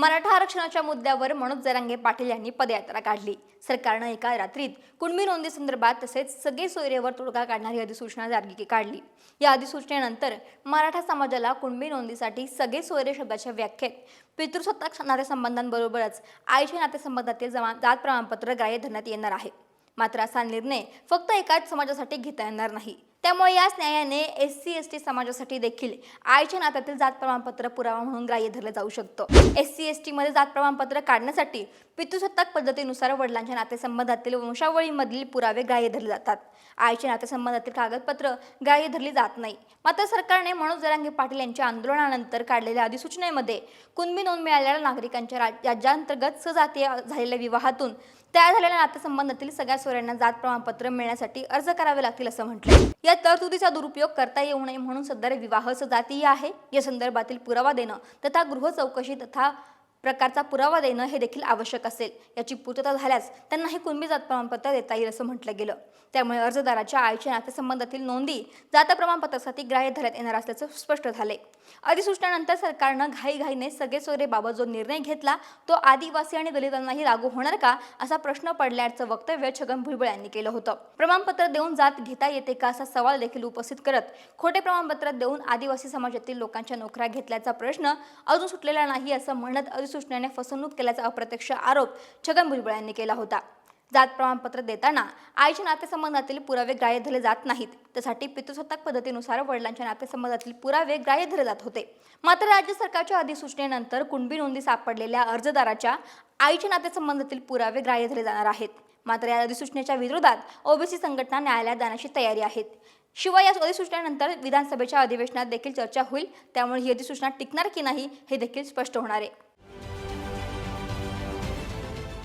मराठा आरक्षणाच्या मुद्द्यावर मनोज जरांगे पाटील यांनी पदयात्रा काढली. सरकारनं एका रात्रीत कुणबी नोंदी संदर्भात तसेच सगळे सोयरेवर तोडगा काढणारी अधिसूचना जारी काढली. या अधिसूचनेनंतर मराठा समाजाला कुणबी नोंदीसाठी सगळे सोयरे शब्दाच्या व्याख्येत पितृसत्ताक नातेसंबंधांबरोबरच आईच्या नातेसंबंधातील जमा जात प्रमाणपत्र ग्राह्य धरण्यात येणार आहे. मात्र असा निर्णय फक्त एकाच समाजासाठी घेता येणार नाही. त्यामुळे याच न्यायाने एस सी एस टी समाजासाठी देखील आईच्या नात्यातील जात प्रमाणपत्र पुरावा म्हणून ग्राह्य धरलं जाऊ शकतं. एस सी एस टीमध्ये जात प्रमाणपत्र काढण्यासाठी पितृसत्ताक पद्धतीनुसार वडिलांच्या नातेसंबंधातील वंशावळीमधील पुरावे ग्राह्य धरले जातात. आईच्या नातेसंबंधातील कागदपत्र ग्राह्य धरली जात नाही. मात्र सरकारने मनोज जरांगे पाटील यांच्या आंदोलनानंतर काढलेल्या अधिसूचनेमध्ये कुणबी नोंद मिळालेल्या नागरिकांच्या राज- राज्यांतर्गत सजातीय झालेल्या विवाहातून तयार झालेल्या नातेसंबंधातील सगळ्या सोयऱ्यांना जात प्रमाणपत्र मिळण्यासाठी अर्ज करावे लागतील असं म्हटलं या तरतुदीचा दुरुपयोग करता येऊ नये म्हणून सदर विवाह सजातीय आहे. या संदर्भातील पुरावा देणं तथा गृह चौकशी तथा प्रकारचा पुरावा देणं हे देखील आवश्यक असेल. याची पूर्तता झाल्यास त्यांना हे कुणबी जात प्रमाणपत्र देता येईल असं म्हटलं गेलं. त्यामुळे अर्जदाराच्या आईच्या नातेसंबंधातील नोंदी जात प्रमाणपत्रासाठी ग्राह्य धरण्यात येणार असल्याचं स्पष्ट झाले. अधिसूचनेनंतर सरकारनं घाईघाईने सगळे सोयरेबाबत जो निर्णय घेतला तो आदिवासी आणि दलितांनाही लागू होणार का असा प्रश्न पडल्याचं वक्तव्य छगन भुजबळ यांनी केलं होतं. प्रमाणपत्र देऊन जात घेता येते का असा सवाल देखील उपस्थित करत खोटे प्रमाणपत्र देऊन आदिवासी समाजातील लोकांच्या नोकऱ्या घेतल्याचा प्रश्न अजून सुटलेला नाही असं म्हणत अधिसूचनेने फसवणूक केल्याचा अप्रत्यक्ष आरोप छगन भुजबळ यांनी केला होता. जात प्रमाणपत्र देताना आईच्या नातेसंबंधातील पुरावे ग्राह्य धरले जात नाहीत. त्यासाठी पितृसत्ताक पद्धतीनुसार वडिलांच्या नातेसंबंधातील पुरावे ग्राह्य धरले जात होते. मात्र राज्य सरकारच्या अधिसूचनेनंतर कुणबी नोंदी सापडलेल्या अर्जदाराच्या आईच्या नातेसंबंधातील पुरावे ग्राह्य धरले जाणार आहेत. मात्र या अधिसूचनेच्या विरोधात ओबीसी संघटना न्यायालयात जाण्याची तयारी आहेत शिवाय या अधिसूचनेनंतर विधानसभेच्या अधिवेशनात देखील चर्चा होईल. त्यामुळे ही अधिसूचना टिकणार की नाही हे देखील स्पष्ट होणार आहे.